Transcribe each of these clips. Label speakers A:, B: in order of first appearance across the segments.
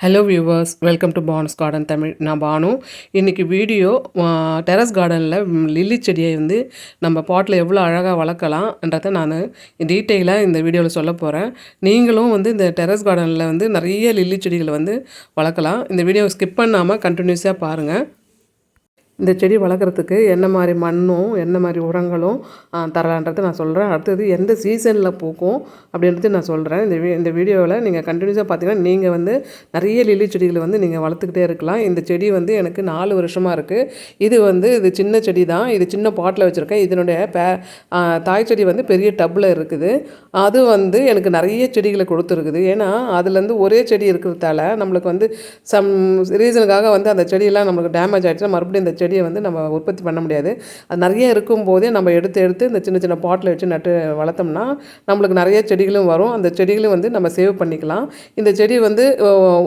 A: Hello viewers welcome to Banu's garden Tamil நான் பானு. இன்றைக்கி video terrace கார்டனில் லில்லி செடியை வந்து நம்ம பாட்டில் எவ்வளோ அழகாக வளர்க்கலாம்ன்றத நான் டீட்டெயிலாக இந்த வீடியோவில் சொல்ல போகிறேன் நீங்களும் வந்து இந்த டெரஸ் கார்டனில் வந்து நிறைய லில்லி செடிகளை வந்து வளர்க்கலாம். இந்த வீடியோவை ஸ்கிப் பண்ணாமல் கண்டினியூஸாக பாருங்கள் இந்த செடி வளர்க்குறதுக்கு என்ன மாதிரி மண்ணும் என்ன மாதிரி உரங்களும் தரலான்றது நான் சொல்கிறேன் அடுத்தது எந்த சீசனில் பூக்கும் அப்படின்றது நான் சொல்கிறேன் இந்த வீ இந்த வீடியோவில் நீங்கள் கண்டினியூஸாக பார்த்தீங்கன்னா நீங்கள் வந்து நிறைய லில்லி செடிகளை வந்து நீங்கள் வளர்த்துக்கிட்டே இருக்கலாம். இந்த செடி வந்து எனக்கு நாலு வருஷமாக இருக்குது இது வந்து இது சின்ன செடி தான். இது சின்ன பாட்டில் வச்சுருக்கேன். இதனுடைய பே தாய் செடி வந்து பெரிய டப்பில் இருக்குது. அது வந்து எனக்கு நிறைய செடிகளை கொடுத்துருக்குது. ஏன்னா அதுலேருந்து ஒரே செடி இருக்கிறதால நம்மளுக்கு வந்து சம் ரீசனுக்காக வந்து அந்த செடியெல்லாம் நம்மளுக்கு டேமேஜ் ஆகிடுச்சுன்னா மறுபடியும் இந்த செடியை வந்து நம்ம உற்பத்தி பண்ண முடியாது. அது நிறைய இருக்கும்போதே நம்ம எடுத்து எடுத்து இந்த சின்ன சின்ன பாட்டில் வச்சு நட்டு வளர்த்தோம்னா நம்மளுக்கு நிறைய செடிகளும் வரும். அந்த செடிகளும் வந்து நம்ம சேவ் பண்ணிக்கலாம். இந்த செடி வந்து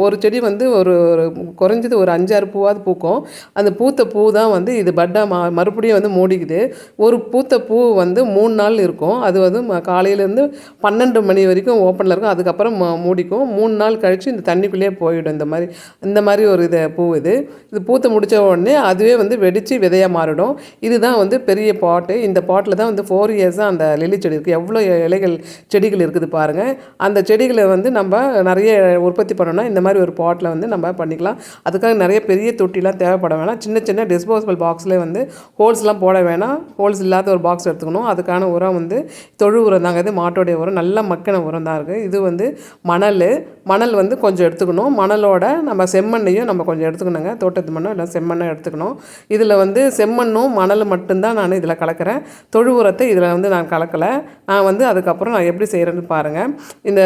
A: ஒரு செடி வந்து ஒரு ஒரு குறைஞ்சது ஒரு அஞ்சாறு பூவாவது பூக்கும். அந்த பூத்த பூ தான் வந்து இது பட்டா மா மறுபடியும் வந்து மூடிக்குது. ஒரு பூத்த பூ வந்து மூணு நாள் இருக்கும். அது வந்து காலையிலேருந்து பன்னெண்டு மணி வரைக்கும் ஓப்பனில் இருக்கும். அதுக்கப்புறம் மூடிக்கும். மூணு நாள் கழித்து இந்த தண்ணிக்குள்ளேயே போயிடும். இந்த மாதிரி இந்த மாதிரி ஒரு இது பூ இது. இது பூத்த முடித்த உடனே அதுவே வந்து வந்து வெடித்து விதையாக மாறிடும். இதுதான் வந்து பெரிய பாட்டு இந்த பாட்டில் தான் வந்து ஃபோர் இயர்ஸாக அந்த லில்லி செடி இருக்குது எவ்வளோ இலைகள் செடிகள் இருக்குது பாருங்கள் அந்த செடிகளை வந்து நம்ம நிறைய உற்பத்தி பண்ணோன்னா இந்த மாதிரி ஒரு பாட்டில் வந்து நம்ம பண்ணிக்கலாம். அதுக்காக நிறைய பெரிய தொட்டிலாம் தேவைப்பட வேணாம். சின்ன சின்ன டிஸ்போசபிள் பாக்ஸ்லேயே வந்து ஹோல்ஸ்லாம் போட வேணாம். ஹோல்ஸ் இல்லாத ஒரு பாக்ஸ் எடுத்துக்கணும். அதுக்கான உரம் வந்து தொழு உரம் தாங்க இது. மாட்டோடைய உரம். நல்ல மக்கின உரம் தான் இருக்குது இது வந்து மணல். மணல் வந்து கொஞ்சம் எடுத்துக்கணும். மணலோட நம்ம செம்மண்ணையும் நம்ம கொஞ்சம் எடுத்துக்கணுங்க. தோட்டத்து மண்ணும் இல்லை செம்மண்ணை எடுத்துக்கணும். இதில் வந்து செம்மண்ணும் மணலும் மட்டும்தான் நான் இதில் கலக்கிறேன். தொழு உரத்தை இதில் வந்து நான் கலக்கலை. நான் வந்து அதுக்கப்புறம் நான் எப்படி செய்கிறேன்னு பாருங்கள் இந்த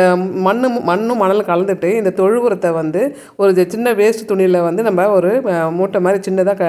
A: மண்ணு மண்ணும் மணலும் கலந்துட்டு இந்த தொழு உரத்தை வந்து ஒரு சின்ன வேஸ்ட் துணியில் வந்து நம்ம ஒரு மூட்டை மாதிரி சின்னதாக க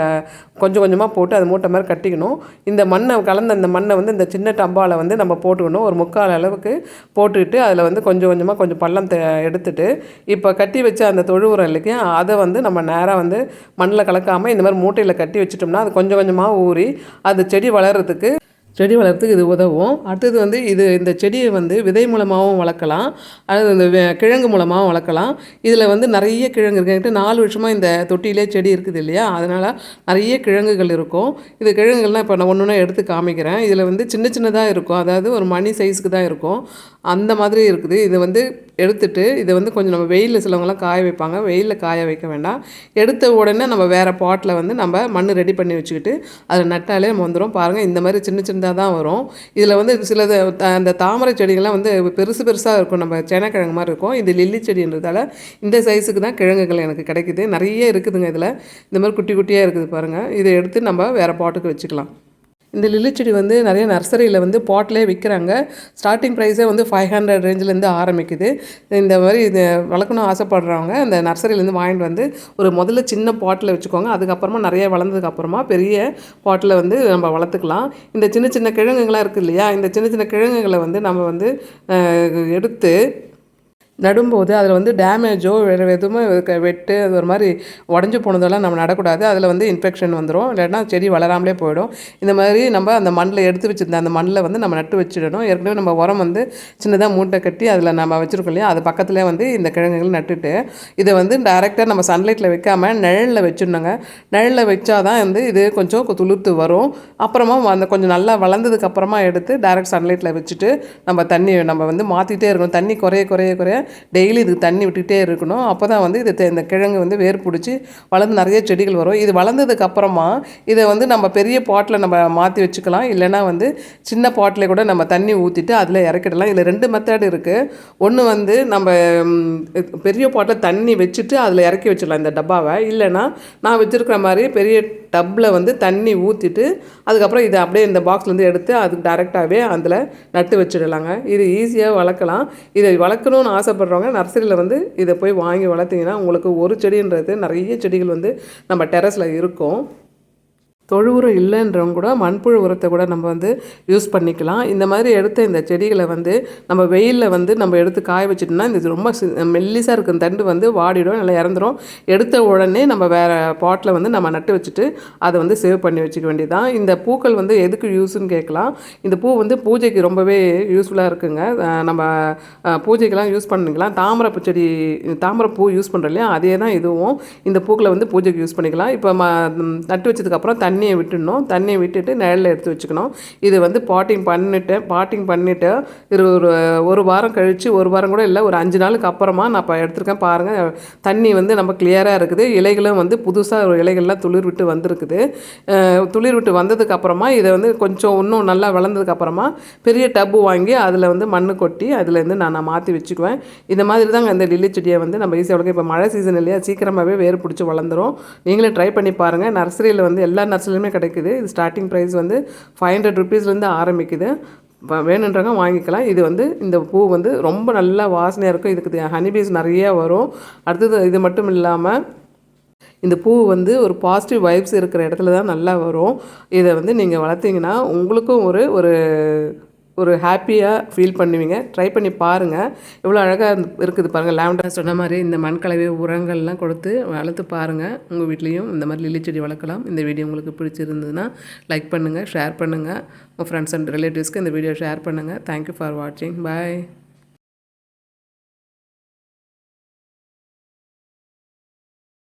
A: கொஞ்சம் கொஞ்சமாக போட்டு அது மூட்டை மாதிரி கட்டிக்கணும். இந்த மண்ணை கலந்த அந்த மண்ணை வந்து இந்த சின்ன டம்பாவில் வந்து நம்ம போட்டுக்கணும். ஒரு முக்கால் அளவுக்கு போட்டுக்கிட்டு அதில் வந்து கொஞ்சம் கொஞ்சமாக கொஞ்சம் பள்ளம் எடுத்துட்டு இப்போ கட்டி வச்ச அந்த தொழு உரம் இல்லையா அதை வந்து நம்ம நேராக வந்து மண்ணில் கலக்காமல் இந்த மாதிரி மூட்டையில் கட்டி வச்சிட்டோம்னா அது கொஞ்சம் கொஞ்சமாக ஊறி அது செடி வளர்கிறதுக்கு செடி வளர்த்துக்கு இது உதவும். அடுத்தது வந்து இது இந்த செடியை வந்து விதை மூலமாகவும் வளர்க்கலாம். அது இந்த கிழங்கு மூலமாகவும் வளர்க்கலாம். இதில் வந்து நிறைய கிழங்கு இருக்குது நாலு வருஷமாக இந்த தொட்டியிலே செடி இருக்குது இல்லையா? அதனால் நிறைய கிழங்குகள் இருக்கும். இது கிழங்குகள்லாம் இப்போ நான் ஒன்று ஒன்று எடுத்து காமிக்கிறேன். இதில் வந்து சின்ன சின்னதாக இருக்கும். அதாவது ஒரு மணி சைஸுக்கு தான் இருக்கும். அந்த மாதிரி இருக்குது. இது வந்து எடுத்துட்டு இதை வந்து கொஞ்சம் நம்ம வெயிலில் சிலவங்களாம் காய வைப்பாங்க. வெயிலில் காய வைக்க வேண்டாம். எடுத்த உடனே நம்ம வேறு பாட்டில் வந்து நம்ம மண் ரெடி பண்ணி வச்சுக்கிட்டு அதில் நட்டாலே நம்ம வந்துடும் பாருங்கள் இந்த மாதிரி சின்ன சின்னதாக தான் வரும். இதில் வந்து சில அந்த தாமரை செடிகள்லாம் வந்து பெருசு பெருசாக இருக்கும். நம்ம சேனக்கிழங்கு மாதிரி இருக்கும். இது லில்லி செடின்றதால இந்த சைஸுக்கு தான் கிழங்குகள் எனக்கு கிடைக்குது. நிறைய இருக்குதுங்க இதில். இந்த மாதிரி குட்டி குட்டியாக இருக்குது பாருங்கள் இதை எடுத்து நம்ம வேறு பாட்டுக்கு வச்சுக்கலாம். இந்த லில்லி செடி வந்து நிறைய நர்சரியில் வந்து பாட்டிலே விற்கிறாங்க ஸ்டார்டிங் ப்ரைஸே வந்து ஃபைவ் ஹண்ட்ரட் ரேஞ்சிலேருந்து ஆரம்பிக்குது. இந்த மாதிரி இது வளர்க்கணும் ஆசைப்படுறவங்க இந்த நர்சரியிலேருந்து வாங்கிட்டு வந்து ஒரு முதல்ல சின்ன பாட்டில் வச்சுக்கோங்க. அதுக்கப்புறமா நிறைய வளர்ந்ததுக்கப்புறமா பெரிய பாட்டில் வந்து நம்ம வளர்த்துக்கலாம். இந்த சின்ன சின்ன கிழங்குங்களாம் இருக்குது இல்லையா? இந்த சின்ன சின்ன கிழங்குகளை வந்து நம்ம வந்து எடுத்து நடும்போது அதில் வந்து டேமேஜோ வேறு எதுவுமே வெட்டு அது ஒரு மாதிரி உடஞ்சி போனதெல்லாம் நம்ம நடக்கூடாது. அதில் வந்து இன்ஃபெக்ஷன் வந்துடும் இல்லைன்னா செடி வளராமலே போயிடும். இந்த மாதிரி நம்ம அந்த மண்ணில் எடுத்து வச்சுருந்த அந்த மண்ணில் வந்து நம்ம நட்டு வச்சிடணும். ஏற்கனவே நம்ம உரம் வந்து சின்னதாக மூட்டை கட்டி அதில் நம்ம வச்சுருக்கோம் இல்லையா? அது பக்கத்துலேயே வந்து இந்த கிழங்குகள் நட்டுட்டு இதை வந்து டேரெக்டாக நம்ம சன்லைட்டில் வைக்காமல் நிழலில் வச்சிடணுங்க. நிழலில் வச்சா தான் வந்து இது கொஞ்சம் துளுர்த்து வரும். அப்புறமா அந்த கொஞ்சம் நல்லா வளர்ந்ததுக்கப்புறமா எடுத்து டேரெக்ட் சன்லைட்டில் வச்சுட்டு நம்ம தண்ணி நம்ம வந்து மாற்றிட்டே இருக்கணும். தண்ணி குறைய குறைய குறைய டெய்லி இதுக்கு தண்ணி விட்டுகிட்டே இருக்கணும். அப்போ தான் வந்து இது இந்த கிழங்கு வந்து வேர் பிடிச்சி வளர்ந்து நிறைய செடிகள் வரும். இது வளர்ந்ததுக்கப்புறமா இதை வந்து நம்ம பெரிய பாட்டில் நம்ம மாற்றி வச்சுக்கலாம். இல்லைனா வந்து சின்ன பாட்டில் கூட நம்ம தண்ணி ஊற்றிட்டு அதில் இறக்கிடலாம். இதில் ரெண்டு மெத்தட் இருக்குது ஒன்று வந்து நம்ம பெரிய பாட்டில் தண்ணி வச்சுட்டு அதில் இறக்கி வச்சிடலாம் இந்த டப்பாவை. இல்லைனா நான் வச்சுருக்கிற மாதிரி பெரிய டப்பில் வந்து தண்ணி ஊற்றிட்டு அதுக்கப்புறம் இதை அப்படியே இந்த பாக்ஸ்லேருந்து எடுத்து அதுக்கு டைரெக்டாகவே அதில் நட்டு வச்சிடலாங்க. இது ஈஸியாக வளர்க்கலாம். இதை வளர்க்கணும்னு ஆசைப்பட்றவங்க நர்சரியில் வந்து இதை போய் வாங்கி வளர்த்திங்கன்னா உங்களுக்கு ஒரு செடின்றது நிறைய செடிகள் வந்து நம்ம டெரஸில் இருக்கும். தொழு உரம் இல்லைன்றவங்க கூட மண்புழு உரத்தை கூட நம்ம வந்து யூஸ் பண்ணிக்கலாம். இந்த மாதிரி எடுத்த இந்த செடிகளை வந்து நம்ம வெயிலில் வந்து நம்ம எடுத்து காய வச்சுட்டோம்னா இது ரொம்ப மெல்லிசாக இருக்கும். தண்டு வந்து வாடிடும் நல்லா இறந்துடும் எடுத்த உடனே நம்ம வேறு பாட்டில் வந்து நம்ம நட்டு வச்சுட்டு அதை வந்து சேவ் பண்ணி வச்சுக்க வேண்டியதுதான். இந்த பூக்கள் வந்து எதுக்கு யூஸ்ன்னு கேட்கலாம். இந்த பூ வந்து பூஜைக்கு ரொம்பவே யூஸ்ஃபுல்லாக இருக்குங்க. நம்ம பூஜைக்கெல்லாம் யூஸ் பண்ணிக்கலாம். தாமரை செடி தாமரை பூ யூஸ் பண்ணுறோம் இல்லையா? அதே தான் இதுவும். இந்த பூக்களை வந்து பூஜைக்கு யூஸ் பண்ணிக்கலாம். இப்போ ம நட்டு வச்சதுக்கப்புறம் தண்ணியை விட்டுடணும். தண்ணியை விட்டுட்டு நிழலில் எடுத்து வச்சுக்கணும். இது வந்து பாட்டிங் பண்ணிட்டு பாட்டிங் பண்ணிவிட்டு இது ஒரு ஒரு வாரம் கழித்து ஒரு வாரம் கூட இல்லை ஒரு அஞ்சு நாளுக்கு அப்புறமா நான் இப்போ எடுத்திருக்கேன் பாருங்கள் தண்ணி வந்து நம்ம கிளியராக இருக்குது. இலைகளும் வந்து புதுசாக ஒரு இலைகள்லாம் துளிர் விட்டு வந்திருக்குது. துளிர் விட்டு வந்ததுக்கு அப்புறமா இதை வந்து கொஞ்சம் இன்னும் நல்லா வளர்ந்ததுக்கு அப்புறமா பெரிய டப்பு வாங்கி அதில் வந்து மண் கொட்டி அதுலேருந்து நான் நான் மாற்றி வச்சுக்குவேன். இந்த மாதிரி தாங்க இந்த லில்லி செடியை வந்து நம்ம ஈஸியாக வளர்க்க. இப்போ மழை சீசன் இல்லையா சீக்கிரமாகவே வேர் பிடிச்சி வளர்ந்துரும். நீங்களே ட்ரை பண்ணி பாருங்கள் நர்சரியில் வந்து எல்லா நர்சரியிலுமே கிடைக்குது. இது ஸ்டார்டிங் ப்ரைஸ் வந்து ஃபைவ் ஹண்ட்ரட் ருபீஸ்லேருந்து ஆரம்பிக்குது. வேணுன்றவங்க வாங்கிக்கலாம். இது வந்து இந்த பூ வந்து ரொம்ப நல்லா வாசனையாக இருக்கும். இதுக்கு ஹனிபீஸ் நிறைய வரும். அடுத்தது இது மட்டும் இல்லாமல் இந்த பூ வந்து ஒரு பாசிட்டிவ் வைப்ஸ் இருக்கிற இடத்துல தான் நல்லா வரும். இதை வந்து நீங்கள் வளர்த்தீங்கன்னா உங்களுக்கும் ஒரு ஒரு ஒரு ஹாப்பியாக ஃபீல் பண்ணுவீங்க. ட்ரை பண்ணி பாருங்கள் எவ்வளோ அழகாக இருக்குது பாருங்கள் லேவண்டர் சொன்ன மாதிரி இந்த மண்கலவை உரங்கள்லாம் கொடுத்து வளர்த்து பாருங்கள் உங்கள் வீட்லேயும் இந்த மாதிரி லில்லி செடி வளர்க்கலாம். இந்த வீடியோ உங்களுக்கு பிடிச்சிருந்ததுன்னா லைக் பண்ணுங்கள் ஷேர் பண்ணுங்கள் உங்கள் ஃப்ரெண்ட்ஸ் அண்ட் ரிலேட்டிவ்ஸ்க்கு இந்த வீடியோ ஷேர் பண்ணுங்கள் தேங்க்யூ ஃபார் வாட்சிங் பாய்